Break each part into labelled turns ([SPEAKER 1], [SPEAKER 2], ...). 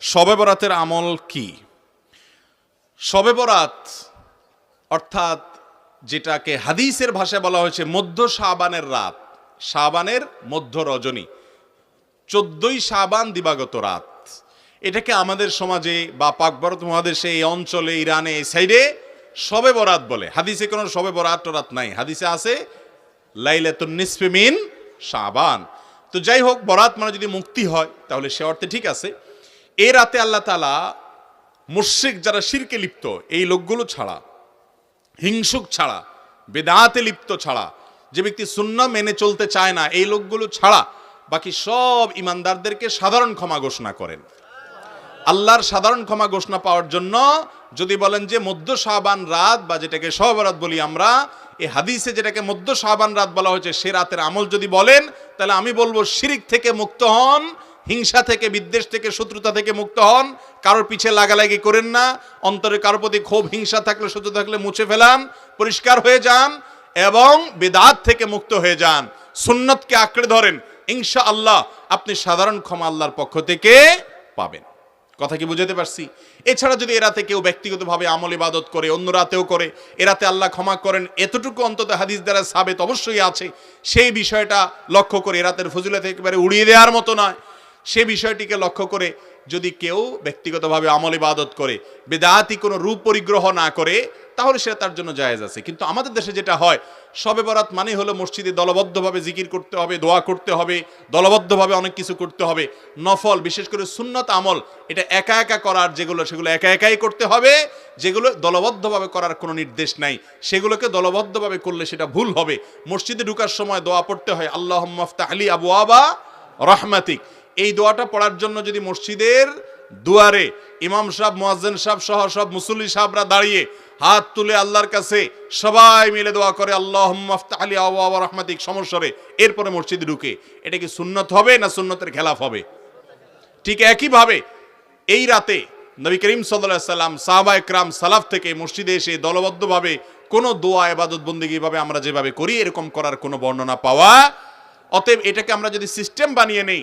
[SPEAKER 1] শবে বরাতের আমল কি? শবে বরাত অর্থাৎ যেটাকে হাদিসের ভাষায় বলা হয়েছে মধ্য শাবানের রাত, শাবানের মধ্য রজনী, চোদ্দই শাবান দিবাগত রাত। এটাকে আমাদের সমাজে বা পাক ভারত মহাদেশে এই অঞ্চলে, ইরানে, এই সাইডে শবে বরাত বলে। হাদিসে কোনো শবে বরাত টরাত নাই। হাদিসে আছে, লাইলাতুন নিসফে মিন শাবান। তো যাই হোক, বরাত মানে যদি মুক্তি হয়, তাহলে সে অর্থে ঠিক আছে। এ রাতে আল্লাহ তালা মুশ্রিক যারা শিরকে লিপ্ত, এই লোকগুলো ছাড়া, হিংসুক ছাড়া, বেদাতে লিপ্ত ছাড়া, যে ব্যক্তি শূন্য মেনে চলতে চায় না, এই লোকগুলো ছাড়া বাকি সব ইমানদারদেরকে সাধারণ ক্ষমা ঘোষণা করেন। আল্লাহর সাধারণ ক্ষমা ঘোষণা পাওয়ার জন্য যদি বলেন যে মধ্য শাহবান রাত বা যেটাকে সহবরাত বলি আমরা এই হাদিসে যেটাকে মধ্য শাহবান রাত বলা হয়েছে, সে রাতের আমল যদি বলেন, তাহলে আমি বলব শিরিক থেকে মুক্ত হন হিংসা থেকে, বিদ্বেষ থেকে, শত্রুতা থেকে মুক্ত হন। কারোর পিছে লাগালাগি করেন না। অন্তরে কারোর প্রতি ক্ষোভ, হিংসা থাকলে শত্রু থাকলে মুছে ফেলান, পরিষ্কার হয়ে যান এবং বেদাত থেকে মুক্ত হয়ে যান। সুন্নতকে আঁকড়ে ধরেন। ইনশা আল্লাহ আপনি সাধারণ ক্ষমা আল্লাহর পক্ষ থেকে পাবেন। কথা কি বুঝাতে পারছি? এছাড়া যদি এরাতে কেউ ব্যক্তিগতভাবে আমল ইবাদত করে, অন্য রাতেও করে এরাতে আল্লাহ ক্ষমা করেন, এতটুকু অন্তত হাদিস দ্বারা সাবেত অবশ্যই আছে। সেই বিষয়টা লক্ষ্য করে এরাতের ফজিলত একেবারে উড়িয়ে দেওয়ার মতো নয়। সে বিষয়টিকে লক্ষ্য করে যদি কেউ ব্যক্তিগতভাবে আমল ইবাদত করে বেদাতি কোনো রূপ পরিগ্রহ না করে, তাহলে সেটা তার জন্য জায়েজ আছে। কিন্তু আমাদের দেশে যেটা হয়, সবে বরাত মানে হলো মসজিদে দলবদ্ধভাবে জিকির করতে হবে, দোয়া করতে হবে, দলবদ্ধভাবে অনেক কিছু করতে হবে, নফল, বিশেষ করে সুন্নত আমল, এটা একা একা করার যেগুলো, সেগুলো একা একাই করতে হবে, যেগুলো দলবদ্ধভাবে করার কোনো নির্দেশ নাই। সেগুলোকে দলবদ্ধভাবে করলে সেটা ভুল হবে। মসজিদে ঢুকার সময় দোয়া পড়তে হয় আল্লাহ মফতা আলী আবু আবা রহমাতিক। এই দোয়াটা পড়ার জন্য যদি মসজিদের দুয়ারে ইমাম সাহেব, মোয়াজ্জেন সাহেব সহ সব মুসল্লি সাহেবরা দাঁড়িয়ে হাত তুলে আল্লাহর কাছে সবাই মিলে দোয়া করে আল্লাহ আলী আবু রহমাতিক সমস্যরে এরপরে মসজিদে ঢুকে। এটা কি সুন্নত হবে না সুন্নতের খেলাফ হবে? ঠিক একইভাবে এই রাতে নবী করিম সাল্লাহ সাল্লাম, সাহাবা একরাম সালাফ থেকে মসজিদে এসে দলবদ্ধভাবে কোনো দোয়া এবাদত বন্দিগি ভাবে আমরা যেভাবে করি, এরকম করার কোনো বর্ণনা পাওয়া। অতএব এটাকে আমরা যদি সিস্টেম বানিয়ে নেই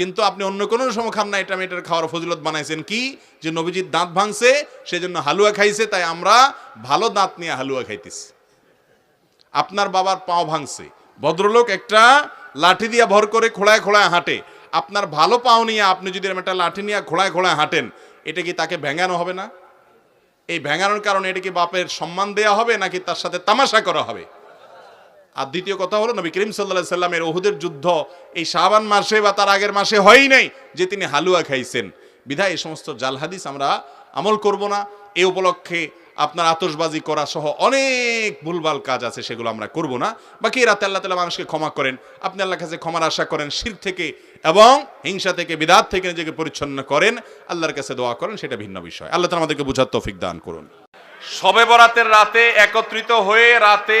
[SPEAKER 1] কিন্তু আপনি অন্য কোনো সময় না, এটা আমি এটার খাওয়ার ফজিলত বানাইছেন কি? যে নবীজির দাঁত ভাঙছে, সেজন্য হালুয়া খাইছে, তাই আমরা ভালো দাঁত নিয়ে হালুয়া খাইতেছি। আপনার বাবার পাও ভাঙছে। ভদ্রলোক একটা লাঠি দিয়া ভর করে খোড়ায় খোড়ায় হাঁটে। আপনার ভালো পাও নিয়ে আপনি যদি একটা লাঠি নিয়ে খোড়ায় খোড়ায় হাঁটেন, এটা কি তাকে ভেঙানো হবে না? এই ভেঙানোর কারণে এটা কি বাপের সম্মান দেয়া হবে, নাকি তার সাথে তামাশা করা হবে? আর দ্বিতীয় কথা হলো নবী করিম সাল্লাহ সাল্লামের ওহুদের যুদ্ধ এই শাবান মাসে বা তার আগের মাসে হয়ই নাই যে তিনি হালুয়া খাইছেন। বিধায় এই সমস্ত জাল হাদিস আমরা আমল করব না। এ উপলক্ষে আপনার আতসবাজি করা সহ অনেক ভুলভাল কাজ আছে, সেগুলো আমরা করব না। বাকি রাতে আল্লাহ তালা মানুষকে ক্ষমা করেন। আপনি আল্লাহর কাছে ক্ষমার আশা করেন শির থেকে এবং হিংসা থেকে, বিদাত থেকে নিজেকে পরিচ্ছন্ন করেন। আল্লাহর কাছে দোয়া করেন, সেটা ভিন্ন বিষয়। আল্লাহ তালা আমাদেরকে বুঝার তৌফিক দান করুন।
[SPEAKER 2] শবে বরাতের রাতে একত্রিত হয়ে রাতে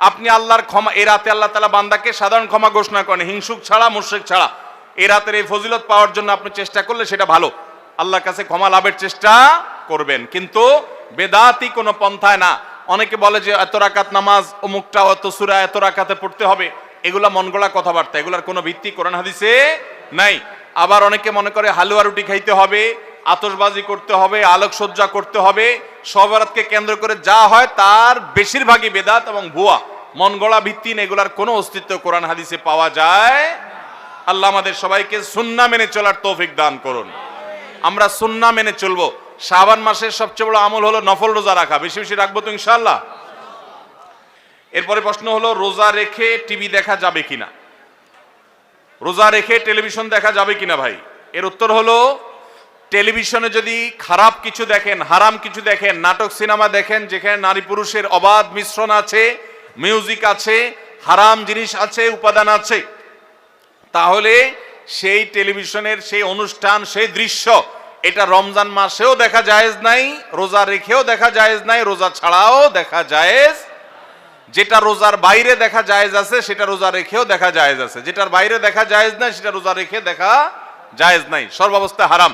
[SPEAKER 2] আপনি আল্লাহর ক্ষমা, এ রাতে আল্লাহ তালা বান্দাকে সাধারণ ক্ষমা ঘোষণা করেন, হিংসুক ছাড়া, মুশ্রিক ছাড়া। এ রাতের এই ফজিলত পাওয়ার জন্য আপনি চেষ্টা করলে সেটা ভালো। আল্লাহর কাছে ক্ষমা লাভের চেষ্টা করবেন। কিন্তু বেদাতি কোনো পন্থায় না। অনেকে বলে যে এত রাকাত নামাজ, অমুকটা অত সুরা, এত রাকাতে পড়তে হবে। এগুলা মন গড়া কথাবার্তা। এগুলার কোনো ভিত্তি কোরআন হাদিসে নাই। আবার অনেকে মনে করে হালুয়া রুটি খাইতে হবে। আতশবাজি করতে হবে, আলোকসজ্জা করতে হবে। সবরাতকে কেন্দ্র করে যা হয় তার বেশিরভাগই বেদাত এবং ভুয়া। মন গড়া ভিত্তিন এগুলার কোনো অস্তিত্ব কোরআন হাদিসে পাওয়া যায়। আল্লাহ আমাদের সবাইকে সুন্না মেনে চলার তৌফিক দান করুন। আমরা সুন্না মেনে চলবো। শাবান মাসের সবচেয়ে বড় আমল হলো নফল রোজা রাখা। বেশি বেশি রাখব তো ইনশাল্লাহ এরপরে প্রশ্ন হলো, রোজা রেখে টিভি দেখা যাবে কিনা? রোজা রেখে টেলিভিশন দেখা যাবে কিনা ভাই? এর উত্তর হলো টেলিভিশনে যদি খারাপ কিছু দেখেন, হারাম কিছু দেখেন, নাটক, সিনেমা দেখেন, যেখানে নারী পুরুষের অবাধ মিশ্রণ আছে, মিউজিক আছে, হারাম জিনিস আছে, উপাদান আছে, তাহলে সেই টেলিভিশনের সেই অনুষ্ঠান, সেই দৃশ্য, এটা রমজান মাসেও দেখা জায়েজ নাই, রোজা রেখেও দেখা জায়েজ নাই, রোজা ছাড়াও দেখা জায়েজ, যেটা রোজার বাইরে দেখা জায়েজ আছে, সেটা রোজা রেখেও দেখা জায়েজ আছে, যেটার বাইরে দেখা জায়েজ নাই, সেটা রোজা রেখে দেখা জায়েজ নাই, সর্বাবস্থা হারাম।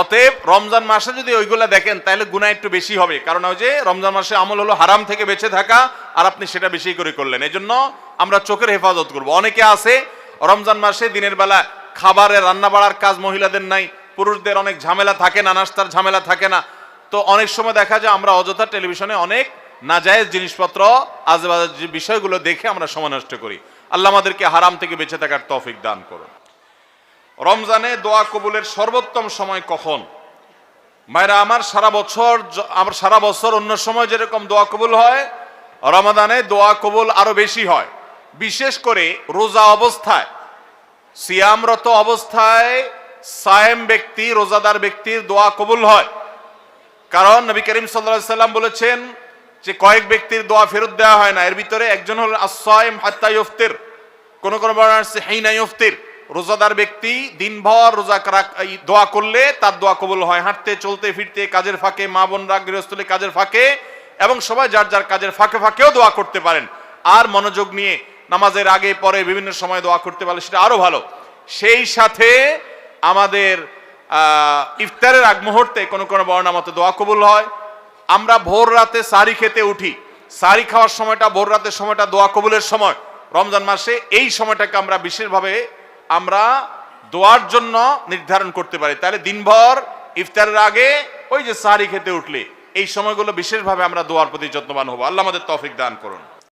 [SPEAKER 2] অতএব রমজান মাসে যদি ওইগুলা দেখেন, তাহলে গুণা একটু বেশি হবে। কারণ ওই যে রমজান মাসে আমল হলো হারাম থেকে বেঁচে থাকা, আর আপনি সেটা বেশি করে করলেন। এই জন্য আমরা চোখের হেফাজত করব। অনেকে আছে, রমজান মাসে দিনের বেলা খাবারে রান্না বাড়ার কাজ মহিলাদের নাই, পুরুষদের অনেক ঝামেলা থাকে না, নাস্তার ঝামেলা থাকে না। তো অনেক সময় দেখা যায় আমরা অযথা টেলিভিশনে অনেক নাজায়েজ জিনিসপত্র, আজেবাজে বিষয়গুলো দেখে আমরা সময় নষ্ট করি। আল্লাহ আমাদেরকে হারাম থেকে বেঁচে থাকার তৌফিক দান করুন। রমজানে দোয়া কবুলের সর্বোত্তম সময় কখন? মায়েরা, আমার সারা বছর আমার সারা বছর অন্য সময় যেরকম দোয়া কবুল হয়, রমাদানে দোয়া কবুল আরও বেশি হয়। বিশেষ করে রোজা অবস্থায়, সিয়ামরত অবস্থায় সায়েম ব্যক্তি, রোজাদার ব্যক্তির দোয়া কবুল হয়। কারণ নবী করিম সাল্লাহ সাল্লাম বলেছেন যে কয়েক ব্যক্তির দোয়া ফেরত দেওয়া হয় না। এর ভিতরে একজন হল আসাইম হাত্তা ইফতির কোনো কোনো বর্ণনা আছে ইফতির রোজাদার ব্যক্তি দিনভর রোজা দোয়া করলে তার দোয়া কবুল হয়। হাঁটতে, চলতে, ফিরতে, কাজের ফাঁকে, মা বোনরা গৃহস্থলে কাজের ফাঁকে এবং সবাই যার যার কাজের ফাঁকে ফাঁকেও দোয়া করতে পারেন। আর মনোযোগ নিয়ে নামাজের আগে, পরে বিভিন্ন সময় দোয়া করতে পারলে সেটা আরও ভালো। সেই সাথে আমাদের ইফতারের আগ মুহূর্তে কোনো কোনো বর্ণা মতো দোয়া কবুল হয়। আমরা ভোর রাতে সারি খেতে উঠি। সারি খাওয়ার সময়টা, ভোর রাতের সময়টা দোয়া কবুলের সময়। রমজান মাসে এই সময়টাকে আমরা বিশেষভাবে আমরা দোয়ার জন্য নির্ধারণ করতে পারি। তাহলে দিনভর ইফতারের আগে ওই যে সারি খেতে উঠলে, এই সময়গুলো বিশেষভাবে আমরা দোয়ার প্রতি যত্নবান হব। আল্লাহ আমাদের তফিক দান করুন।